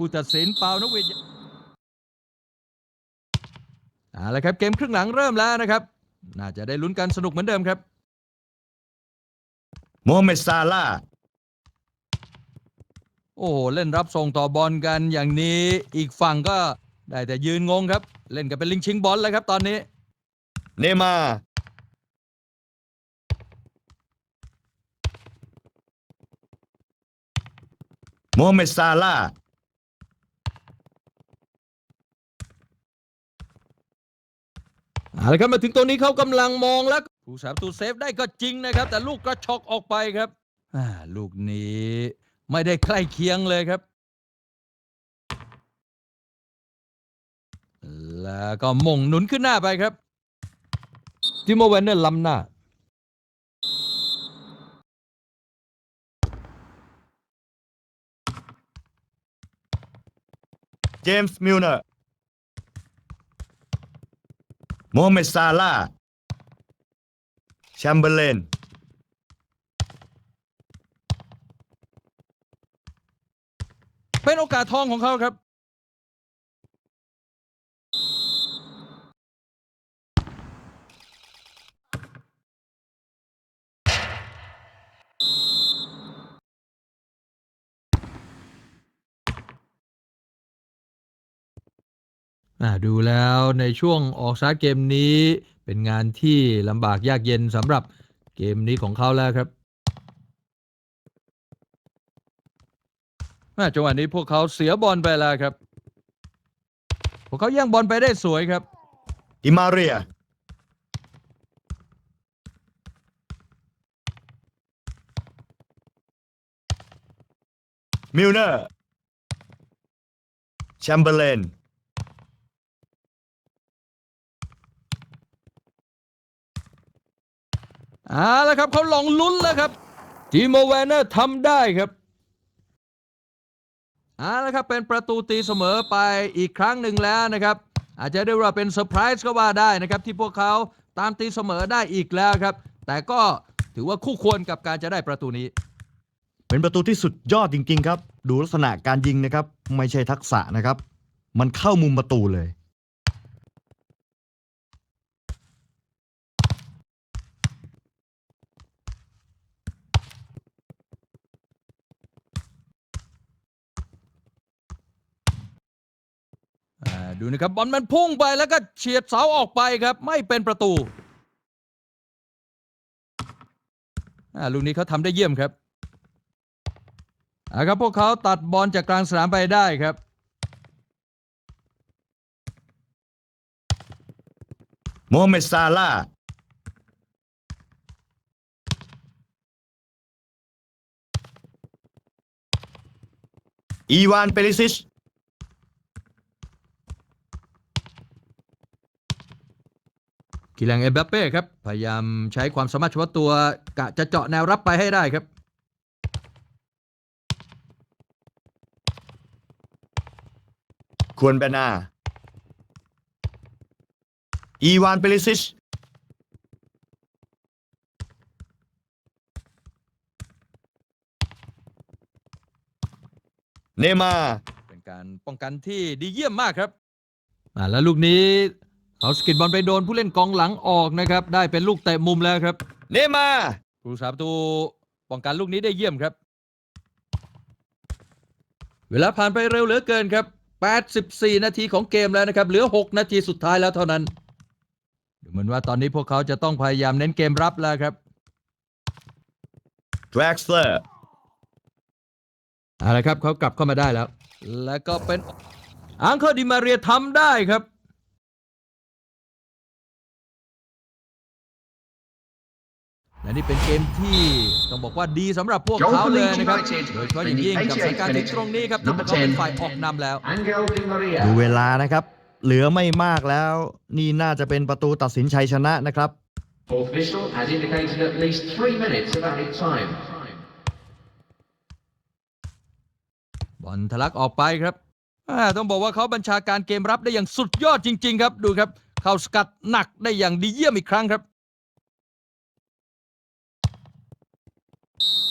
ผู้ตัดสินเปานกหวีดเอาละครับเกมครึ่งหลังเริ่มแล้วนะครับ น่าจะได้ลุ้นกันสนุกเหมือนเดิมครับโมฮัมเหม็ดซาลาห์โอ้โหเล่นรับส่งต่อบอลกันอย่างนี้อีกฝั่งก็ได้แต่ยืนงงครับ เล่นกันเป็นลิงชิงบอลแล้วครับตอนนี้ เนย์มาร์โมฮัมเหม็ดซาลาห์ เอาละครับมาถึงตรงนี้เขากำลังมองแล้วผู้สาประตูเซฟได้ก็จริงนะครับ แต่ลูกกระชอกออกไปครับอ่าลูกนี้ไม่ได้ใกล้เคียงเลยครับ แล้วก็มงหนุนขึ้นหน้าไปครับทิโมเวนเนอร์ล้ำหน้า เจมส์มิลเนอร์ โมฮัมเหม็ดซาลาแชมเบอร์เลนเป็นโอกาสทองของเขาครับ อ่าดูแล้วในช่วงออกสตาร์ทเกมนี้เป็นงานที่ลำบากยากเย็นสำหรับเกมนี้ของเขาแล้วครับอ่าจังหวะนี้พวกเขาเสียบอลไปแล้วครับ พวกเขาแย่งบอลไปได้สวยครับ ดิมาเรีย มิลเนอร์ แชมเบอร์เลน อาละครับเขาลองลุ้นแล้วครับจีโมแวนเนอร์ทำได้ครับเอาละครับเป็นประตูตีเสมอไปอีกครั้งหนึ่งแล้วนะครับ อาจจะได้ว่าเป็นเซอร์ไพรส์ก็ว่าได้นะครับที่พวกเขาตามตีเสมอได้อีกแล้วครับ แต่ก็ถือว่าคู่ควรกับการจะได้ประตูนี้ เป็นประตูที่สุดยอดจริง ๆ ครับ ดูลักษณะการยิงนะครับ ไม่ใช่ทักษะนะครับ มันเข้ามุมประตูเลย อ่า ดูนะครับบอลมันพุ่งไปแล้วก็เฉียดเสาออกไปครับ ไม่เป็นประตูอ่าลูกนี้เขาทำได้เยี่ยมครับอ่าครับพวกเขาตัดบอลจากกลางสนามไปได้ครับโมฮัมเหม็ดซาลาห์อีวานเปริซิช กิลังเอ็มบัปเป้ครับ พยายามใช้ความสามารถเฉพาะตัวกะจะเจาะแนวรับไปให้ได้ครับ ควรเบนา อีวานเปริซิช เนย์มาร์เป็นการป้องกันที่ดีเยี่ยมมากครับ อ่าแล้วลูกนี้ เขาสกิดบอลไปโดนผู้เล่นกองหลังออกนะครับ ได้เป็นลูกเตะมุมแล้วครับ เนย์มาร์ผู้สาประตูป้องกันลูกนี้ได้เยี่ยมครับ เวลาผ่านไปเร็วเหลือเกินครับ 84 นาทีของเกมแล้วนะครับ เหลือ 6 นาทีสุดท้ายแล้วเท่านั้นดูเหมือนว่าตอนนี้พวกเขาจะต้องพยายามเน้นเกมรับแล้วครับแดร็กสเลอร์เอาละครับเขากลับเข้ามาได้แล้ว แล้วก็เป็นอังเคอร์ดิมาเรียทำได้ครับ และนี่เป็นเกมที่ต้องบอกว่าดีสำหรับพวกเขาเลยนะครับ โดยเฉพาะอย่างยิ่งกับสถานการณ์ที่ตรงนี้ครับที่พวกเขาเป็นฝ่ายออกนำแล้ว Angel Di Maria. ดูเวลานะครับ เหลือไม่มากแล้ว นี่น่าจะเป็นประตูตัดสินชัยชนะนะครับ Fourth official has indicated at least three minutes of added time. บอลทะลักออกไปครับอ่าต้องบอกว่าเขาบัญชาการเกมรับได้อย่างสุดยอดจริง ๆ ครับ ดูครับ เข้าสกัดหนักได้อย่างดีเยี่ยมอีกครั้งครับ you